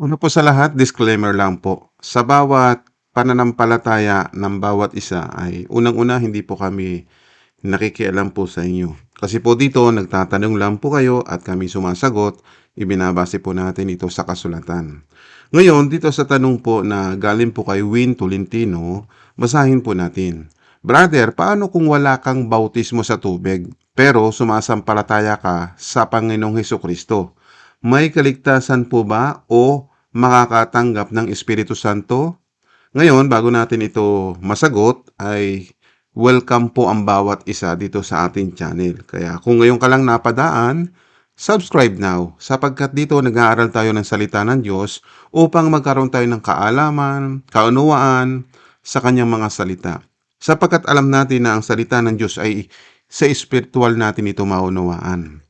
Una po sa lahat, disclaimer lang po. Sa bawat pananampalataya ng bawat isa ay unang-una hindi po kami nakikialam po sa inyo. Kasi po dito, nagtatanong lang po kayo at kami sumasagot, ibinabase po natin ito sa kasulatan. Ngayon, dito sa tanong po na galing po kay Win Tolentino, basahin po natin. Brother, paano kung wala kang bautismo sa tubig, pero sumasampalataya ka sa Panginoong Heso Kristo? May kaligtasan po ba o makakatanggap ng Espiritu Santo? Ngayon, bago natin ito masagot, ay welcome po ang bawat isa dito sa ating channel. Kaya kung ngayon ka lang napadaan, subscribe now sapagkat dito nag-aaral tayo ng salita ng Diyos upang magkaroon tayo ng kaalaman, kaunawaan sa kanyang mga salita. Sapagkat alam natin na ang salita ng Diyos ay sa espiritual natin ito maunawaan.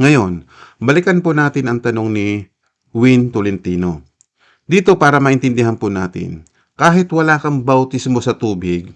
Ngayon, balikan po natin ang tanong ni Win Tolentino. Dito para maintindihan po natin, kahit wala kang bautismo sa tubig,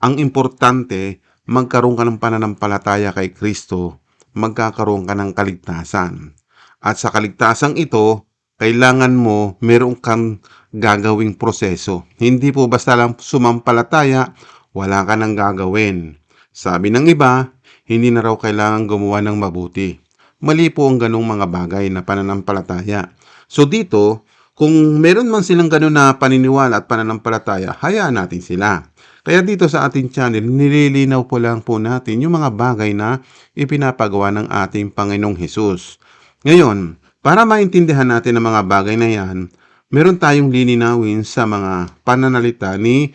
ang importante, magkaroon ka ng pananampalataya kay Kristo, magkakaroon ka ng kaligtasan. At sa kaligtasan ito, kailangan mo meron kang gagawing proseso. Hindi po basta lang sumampalataya, wala ka nang gagawin. Sabi ng iba, hindi na raw kailangan gumawa ng mabuti. Mali po ang ganong mga bagay na pananampalataya. So dito, kung meron man silang ganun na paniniwala at pananampalataya, hayaan natin sila. Kaya dito sa ating channel, nililinaw po lang po natin yung mga bagay na ipinapagawa ng ating Panginoong Hesus. Ngayon, para maintindihan natin ang mga bagay na yan, meron tayong lininawin sa mga pananalita ni,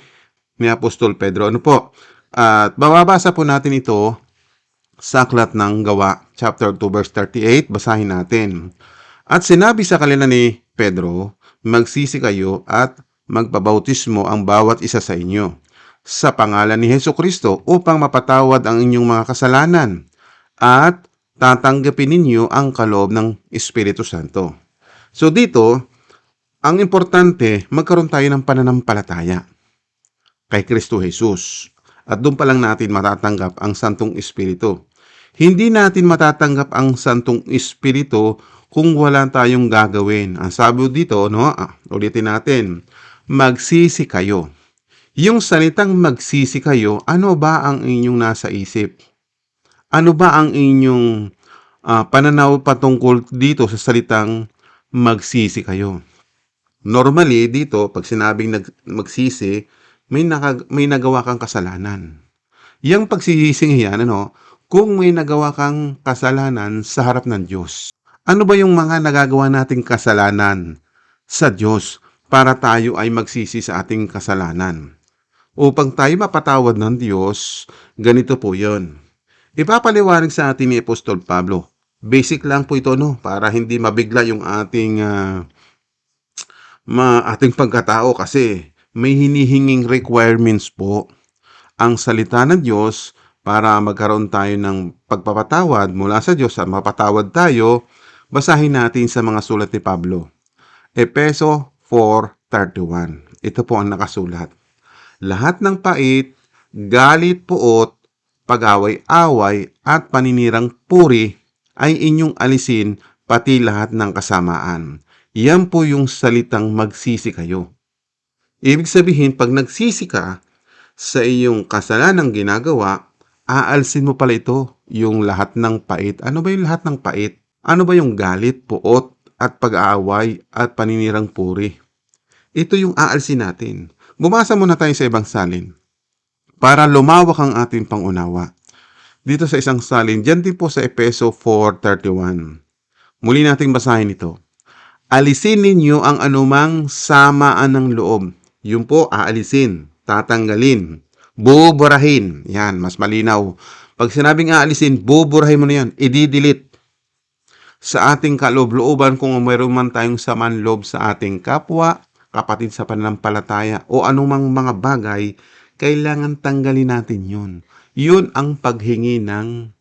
ni Apostol Pedro. Ano po? At bababasa po natin ito sa aklat ng gawa, chapter 2, verse 38. Basahin natin. At sinabi sa kanila ni Pedro, magsisi kayo at magpabautismo ang bawat isa sa inyo sa pangalan ni Heso Kristo upang mapatawad ang inyong mga kasalanan at tatanggapin ninyo ang kaloob ng Espiritu Santo. So dito, ang importante, magkaroon tayo ng pananampalataya kay Kristo Jesus. At doon pa lang natin matatanggap ang Santong Espiritu. Hindi natin matatanggap ang Santong Espiritu kung wala tayong gagawin. Ang sabi dito, no, ah, ulitin natin, magsisi kayo. Yung salitang magsisi kayo, ano ba ang inyong nasa isip? Ano ba ang inyong ah, pananaw patungkol dito sa salitang magsisi kayo? Normally, dito, pag sinabing nag, magsisi, may, naka, may nagawa kang kasalanan. Yung pagsisising yan, ano, kung may nagawa kang kasalanan sa harap ng Diyos. Ano ba yung mga nagagawa nating kasalanan sa Diyos para tayo ay magsisi sa ating kasalanan? Upang tayo mapatawad ng Diyos, ganito po yon. Ipapaliwanag sa atin ni Apostol Pablo. Basic lang po ito, no? Para hindi mabigla yung ating, ah, ma ating pagkatao kasi may hinihinging requirements po ang salita ng Diyos para magkaroon tayo ng pagpapatawad mula sa Diyos at mapatawad tayo, basahin natin sa mga sulat ni Pablo. Epeso 4.31. Ito po ang nakasulat. Lahat ng pait, galit puot, pag-away-away at paninirang puri ay inyong alisin pati lahat ng kasamaan. Yan po yung salitang magsisi kayo. Ibig sabihin, pag nagsisi ka sa iyong kasalanang ginagawa, aalsin mo pala ito, yung lahat ng pait. Ano ba yung lahat ng pait? Ano ba yung galit, puot, at pag-aaway, at paninirang puri? Ito yung aalsin natin. Bumasa muna tayo sa ibang salin para lumawak ang ating pangunawa. Dito sa isang salin, dyan din po sa Epeso 4.31. Muli nating basahin ito. Alisin ninyo ang anumang samaan ng loob. Yun po, aalisin, tatanggalin, buburahin. Yan, mas malinaw. Pag sinabing aalisin, buburahin mo na yan, i-delete sa ating kaloob-looban kung mayroon man tayong saman loob sa ating kapwa, kapatid sa pananampalataya o anumang mga bagay, kailangan tanggalin natin yun. Yun ang paghingi ng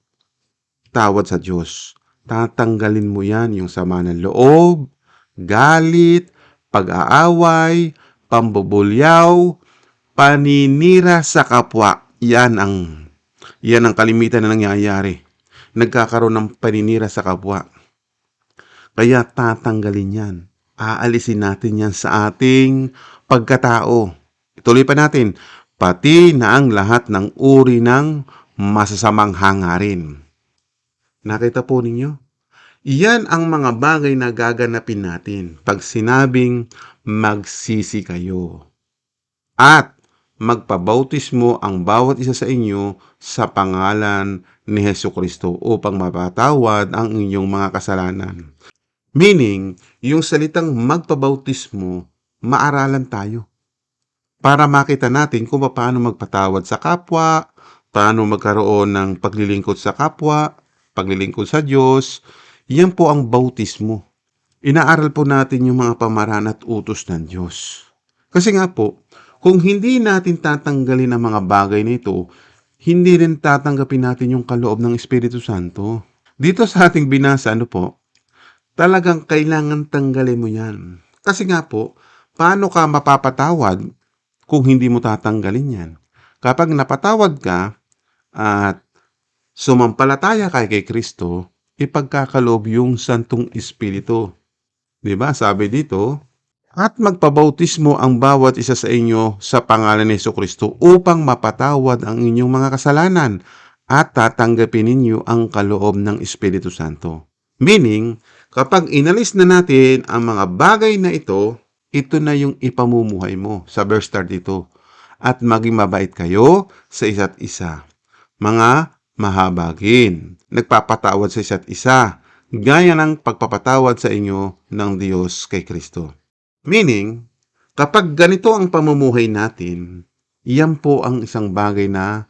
tawad sa Diyos. Tatanggalin mo yan yung sama ng loob, galit, pag-aaway, pambubulyaw, paninira sa kapwa. Yan ang yan ang kalimitan na nangyayari. Nagkakaroon ng paninira sa kapwa. Kaya tatanggalin yan. aalisin natin yan sa ating pagkatao. Ituloy pa natin, pati na ang lahat ng uri ng masasamang hangarin. Nakita po ninyo? Iyan ang mga bagay na gaganapin natin pag sinabing magsisi kayo. At magpabautismo ang bawat isa sa inyo sa pangalan ni Heso Kristo upang mapatawad ang inyong mga kasalanan. Meaning, yung salitang magpabautismo, maaralan tayo. Para makita natin kung paano magpatawad sa kapwa, paano magkaroon ng paglilingkod sa kapwa, paglilingkod sa Diyos, yan po ang bautismo. Inaaral po natin yung mga pamaraan at utos ng Diyos. Kasi nga po, kung hindi natin tatanggalin ang mga bagay na ito, hindi rin tatanggapin natin yung kaloob ng Espiritu Santo. Dito sa ating binasa, ano po, talagang kailangan tanggalin mo yan. Kasi nga po, paano ka mapapatawad kung hindi mo tatanggalin yan? Kapag napatawad ka at sumampalataya ka kay Kristo, ipagkakaloob yung Santong Espiritu. ba? Sabi dito, at magpabautismo ang bawat isa sa inyo sa pangalan ni Yesu Kristo upang mapatawad ang inyong mga kasalanan at tatanggapin ninyo ang kaloob ng Espiritu Santo. Meaning, kapag inalis na natin ang mga bagay na ito, ito na yung ipamumuhay mo sa verse 32. At maging mabait kayo sa isa't isa. Mga mahabagin, nagpapatawad sa isa't isa, gaya ng pagpapatawad sa inyo ng Diyos kay Kristo. Meaning, kapag ganito ang pamumuhay natin, iyan po ang isang bagay na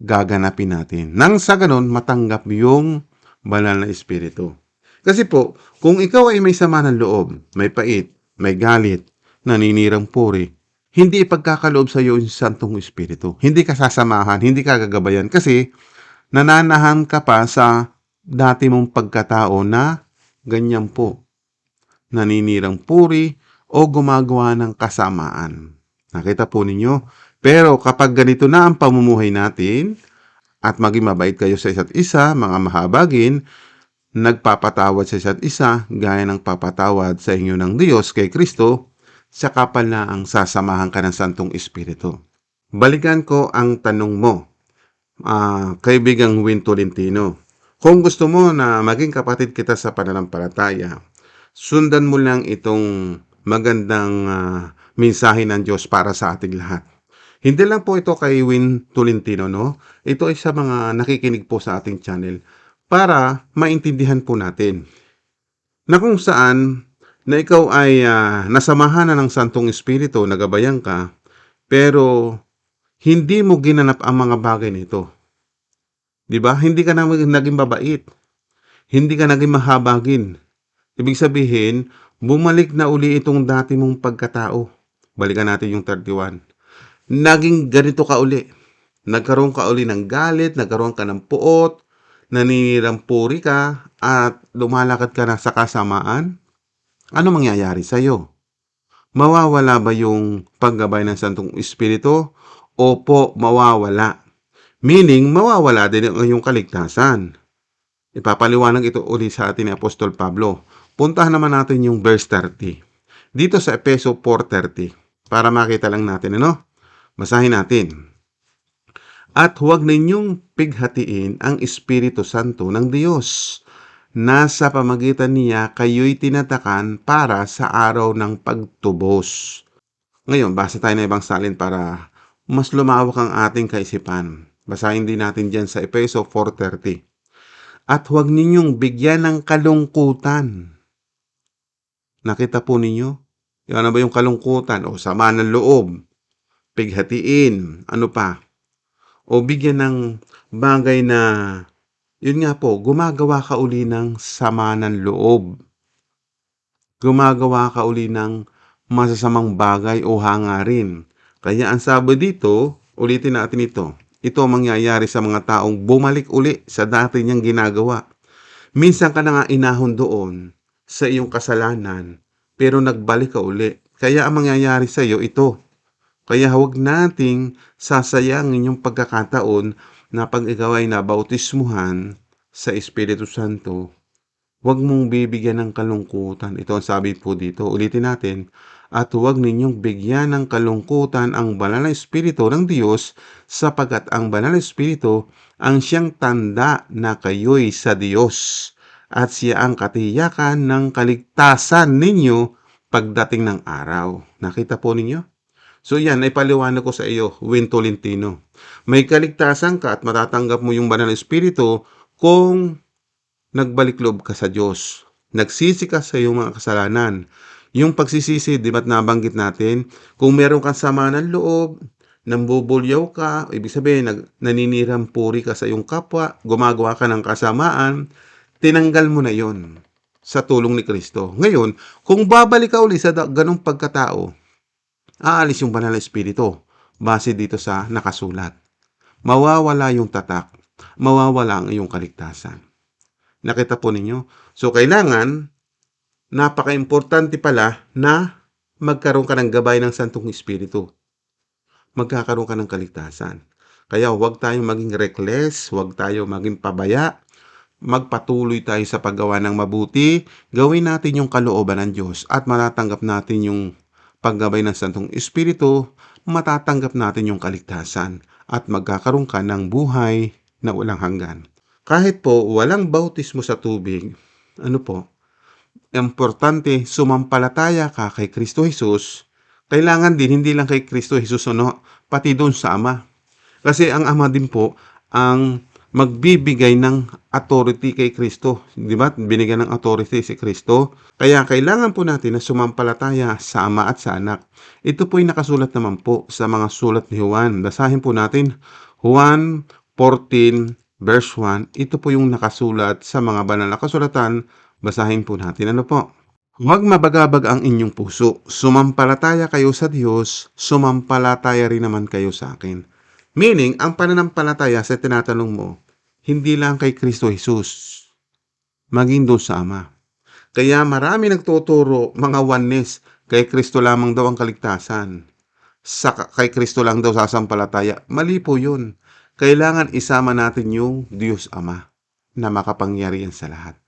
gaganapin natin. Nang sa ganon, matanggap yung banal na espiritu. Kasi po, kung ikaw ay may sama ng loob, may pait, may galit, naninirang puri, hindi ipagkakaloob sa iyo yung Santong Espiritu. Hindi ka sasamahan, hindi ka gagabayan kasi nananahan ka pa sa dati mong pagkatao na ganyan po. Naninirang puri o gumagawa ng kasamaan. Nakita po ninyo? Pero kapag ganito na ang pamumuhay natin at maging mabait kayo sa isa't isa, mga mahabagin, nagpapatawad sa isa't isa, gaya ng papatawad sa inyo ng Diyos kay Kristo, saka pala ang sasamahan ka ng Santong Espiritu. Balikan ko ang tanong mo, ah, kaibigang Win Tolentino. Kung gusto mo na maging kapatid kita sa pananampalataya, sundan mo lang itong magandang ah, mensahe ng Diyos para sa ating lahat. Hindi lang po ito kay Win Tolentino, no? Ito ay sa mga nakikinig po sa ating channel para maintindihan po natin na kung saan na ikaw ay ah, nasamahan na ng Santong Espiritu, nagabayan ka, pero hindi mo ginanap ang mga bagay nito. 'Di ba? Hindi ka na naging mabait. Hindi ka naging mahabagin. Ibig sabihin, bumalik na uli itong dati mong pagkatao. Balikan natin yung 31. Naging ganito ka uli. Nagkaroon ka uli ng galit, nagkaroon ka ng puot, naninirang puri ka, at lumalakad ka na sa kasamaan. Ano mangyayari sa'yo? Mawawala ba yung paggabay ng Santong Espiritu? Opo, mawawala. Meaning, mawawala din ang iyong kaligtasan. Ipapaliwanag ito uli sa atin ni Apostol Pablo. Puntahan naman natin yung verse 30. Dito sa Epeso 4.30. Para makita lang natin, ano? Basahin natin. At huwag ninyong pighatiin ang Espiritu Santo ng Diyos na sa pamagitan niya kayo'y tinatakan para sa araw ng pagtubos. Ngayon, basa tayo ng ibang salin para mas lumawak ang ating kaisipan. Basahin din natin dyan sa Epeso 4.30. At huwag ninyong bigyan ng kalungkutan. Nakita po ninyo? Yan na ba yung kalungkutan o sama ng loob? Pighatiin. Ano pa? O bigyan ng bagay na, yun nga po, gumagawa ka uli ng sama ng loob. Gumagawa ka uli ng masasamang bagay o hangarin. Kaya ang sabi dito, ulitin natin ito. Ito ang mangyayari sa mga taong bumalik uli sa dati niyang ginagawa. Minsan ka na nga inahon doon sa iyong kasalanan, pero nagbalik ka uli. Kaya ang mangyayari sa iyo ito. Kaya huwag nating sasayangin yung pagkakataon na pag ikaw ay nabautismuhan sa Espiritu Santo, Huwag mong bibigyan ng kalungkutan. Ito ang sabi po dito. Ulitin natin. At huwag ninyong bigyan ng kalungkutan ang banal na Espiritu ng Diyos sapagkat ang banal na Espiritu ang siyang tanda na kayo'y sa Diyos at siya ang katiyakan ng kaligtasan ninyo pagdating ng araw. Nakita po ninyo? So yan, ay paliwanag ko sa iyo, Win Tolentino. May kaligtasan ka at matatanggap mo yung banal na Espiritu kung nagbalik loob ka sa Diyos. Nagsisi ka sa iyong mga kasalanan. Yung pagsisisi, di ba't nabanggit natin, kung meron kang sama ng loob, nambubulyaw ka, ibig sabihin, nag, naninirang puri ka sa iyong kapwa, gumagawa ka ng kasamaan, tinanggal mo na yon sa tulong ni Kristo. Ngayon, kung babalik ka uli sa ganong pagkatao, aalis yung banal na espiritu base dito sa nakasulat. Mawawala yung tatak, mawawala ang iyong kaligtasan. Nakita po ninyo? So, kailangan, napaka-importante pala na magkaroon ka ng gabay ng Santong Espiritu. Magkakaroon ka ng kaligtasan. Kaya huwag tayong maging reckless, huwag tayo maging pabaya, magpatuloy tayo sa paggawa ng mabuti, gawin natin yung kalooban ng Diyos at matatanggap natin yung paggabay ng Santong Espiritu, matatanggap natin yung kaligtasan at magkakaroon ka ng buhay na walang hanggan. Kahit po walang bautismo sa tubig, ano po, importante sumampalataya ka kay Kristo Jesus, kailangan din hindi lang kay Kristo Jesus ano, pati doon sa Ama. Kasi ang Ama din po ang magbibigay ng authority kay Kristo. Di ba? Binigyan ng authority si Kristo. Kaya kailangan po natin na sumampalataya sa Ama at sa Anak. Ito po ay nakasulat naman po sa mga sulat ni Juan. Basahin po natin. Juan 14 verse 1. Ito po yung nakasulat sa mga banal na kasulatan. Basahin po natin. Ano po? Huwag mabagabag ang inyong puso. Sumampalataya kayo sa Diyos, sumampalataya rin naman kayo sa akin. Meaning, ang pananampalataya sa tinatanong mo, hindi lang kay Kristo Jesus, maging doon sa Ama. Kaya marami nagtuturo, mga oneness, kay Kristo lamang daw ang kaligtasan. Sa, kay Kristo lang daw sasampalataya. Mali po yun. Kailangan isama natin yung Diyos Ama na makapangyarihan sa lahat.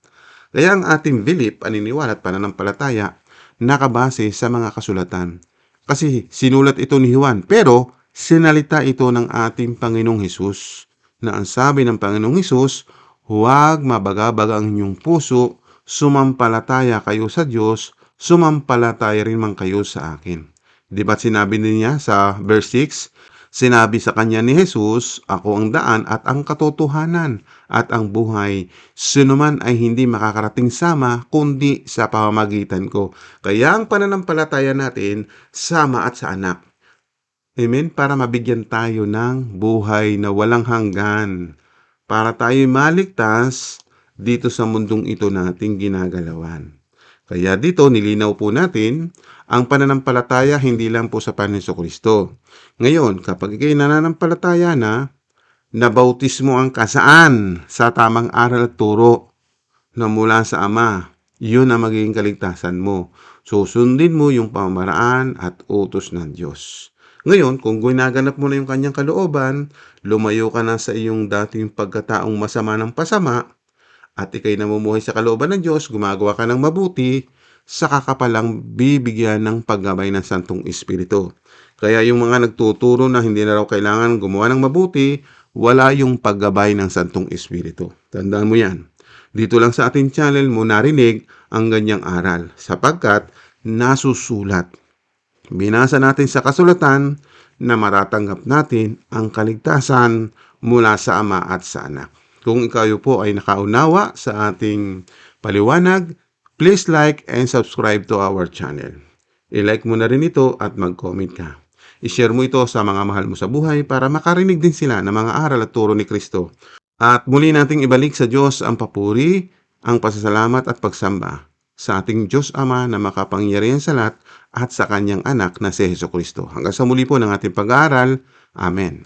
Kaya ang ating belief, paniniwala at pananampalataya nakabase sa mga kasulatan. Kasi sinulat ito ni Juan, pero sinalita ito ng ating Panginoong Hesus na ang sabi ng Panginoong Hesus, huwag mabagabag ang inyong puso, sumampalataya kayo sa Diyos, sumampalataya rin man kayo sa akin. Di ba sinabi niya sa verse 6, Sinabi sa kanya ni Jesus, Ako ang daan at ang katotohanan at ang buhay. Sino man ay hindi makakarating sama kundi sa pamamagitan ko. Kaya ang pananampalataya natin sama at sa anak. Amen? Para mabigyan tayo ng buhay na walang hanggan. Para tayo maligtas dito sa mundong ito nating ginagalawan. Kaya dito nilinaw po natin ang pananampalataya hindi lang po sa Panginoon Kristo. Ngayon, kapag ikay nananampalataya na, nabautismo ang kasaan sa tamang aral at turo na mula sa Ama, yun ang magiging kaligtasan mo. Susundin mo yung pamamaraan at utos ng Diyos. Ngayon, kung ginaganap mo na yung kanyang kalooban, lumayo ka na sa iyong dating pagkataong masama ng pasama, at ikay namumuhay sa kalooban ng Diyos, gumagawa ka ng mabuti, saka ka palang bibigyan ng paggabay ng Santong Espiritu. Kaya yung mga nagtuturo na hindi na raw kailangan gumawa ng mabuti, wala yung paggabay ng Santong Espiritu. Tandaan mo yan. Dito lang sa ating channel mo narinig ang ganyang aral sapagkat nasusulat. Binasa natin sa kasulatan na matatanggap natin ang kaligtasan mula sa Ama at sa Anak. Kung ikaw po ay nakaunawa sa ating paliwanag, please like and subscribe to our channel. I-like mo na rin ito at mag-comment ka. I-share mo ito sa mga mahal mo sa buhay para makarinig din sila ng mga aral at turo ni Kristo. At muli nating ibalik sa Diyos ang papuri, ang pasasalamat at pagsamba sa ating Diyos Ama na makapangyarihan sa lahat at sa kanyang anak na si Heso Kristo. Hanggang sa muli po ng ating pag-aaral. Amen.